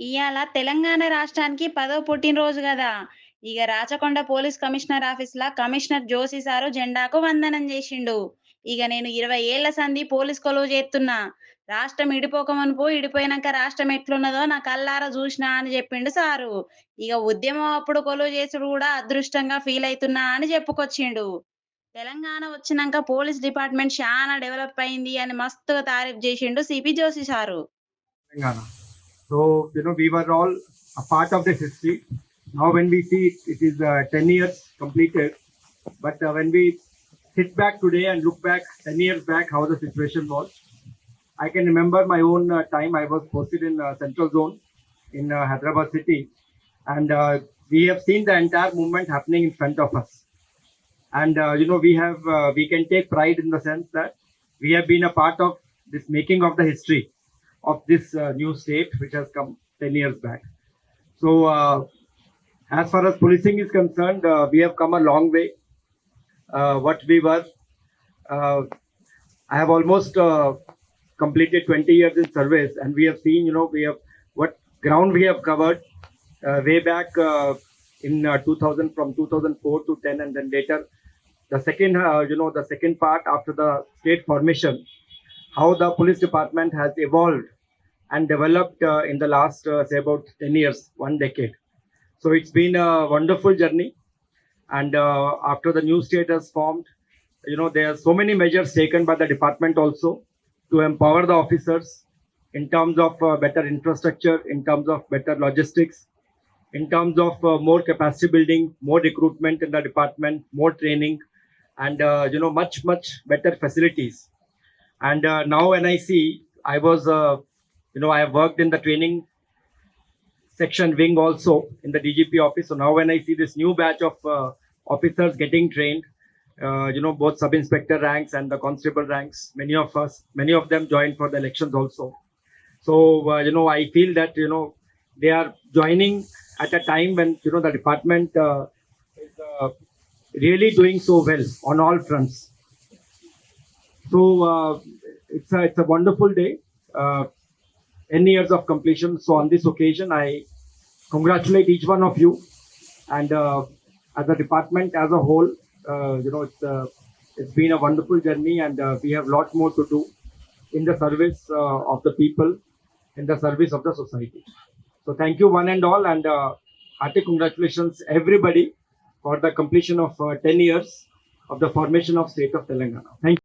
ఇవాళ తెలంగాణ రాష్ట్రానికి పదో పుట్టినరోజు కదా ఇక రాచకొండ పోలీస్ కమిషనర్ ఆఫీస్ లా కమిషనర్ జోషి సారు జెండాకు వందనం చేసిండు ఇక నేను ఇరవై ఏళ్ళ సంధి పోలీస్ కొలువు చేస్తున్నా రాష్ట్రం ఇడిపోకమనుపు ఇడిపోయినాక రాష్ట్రం ఎట్లున్నదో నా కల్లారా చూసినా అని చెప్పిండు సారు. ఇక ఉద్యమం అప్పుడు కొలువు చేసుడు కూడా అదృష్టంగా ఫీల్ అవుతున్నా అని చెప్పుకొచ్చిండు తెలంగాణ వచ్చినాక పోలీస్ డిపార్ట్మెంట్ చాలా డెవలప్ అయింది అని మస్తుగా తారీఫ్ చేసిండు CP Joshi sir. Telangana. So, you know, we were all a part of the history. Now, when we see it, it is uh, 10 years completed. But uh, when we sit back today and look back 10 years back, how the situation was, I can remember my own uh, time. I was posted in uh, Central Zone in uh, Hyderabad city. And uh, we have seen the entire movement happening in front of us. And, uh, you know, we have, uh, we can take pride in the sense that we have been a part of this making of the history of this uh, new state which has come 10 years back. So, uh, as far as policing is concerned, uh, we have come a long way. What we were, I have almost completed 20 years in service, and we have seen, you know, we have what ground we have covered way back in uh, 2000 from 2004 to 10, and then later the second, uh, you know, the second part after the state formation how the police department has evolved and developed uh, in the last uh, say about 10 years one decade. So it's been a wonderful journey. And uh, after the new state has formed you know there are so many measures taken by the department also to empower the officers in terms of uh, better infrastructure in terms of better logistics in terms of uh, more capacity building more recruitment in the department more training and uh, you know much much better facilities and uh, now when i see i was uh, you know i have worked in the training section wing also in the dgp office. So now when i see this new batch of uh, officers getting trained uh, you know both sub inspector ranks and the constable ranks many of us many of them joined for the elections also. So uh, you know i feel that you know they are joining at a time when you know the department uh, is really doing so well on all fronts so uh, it's a it's a wonderful day. Uh, N years of completion. So on this occasion, I congratulate each one of you, and uh, as a department as a whole, uh, you know it's uh, it's been a wonderful journey, and uh, we have lot more to do in the service uh, of the people, in the service of the society. So thank you one and all, and uh, hearty congratulations everybody for the completion of uh, 10 years of the formation of state of Telangana. Thank.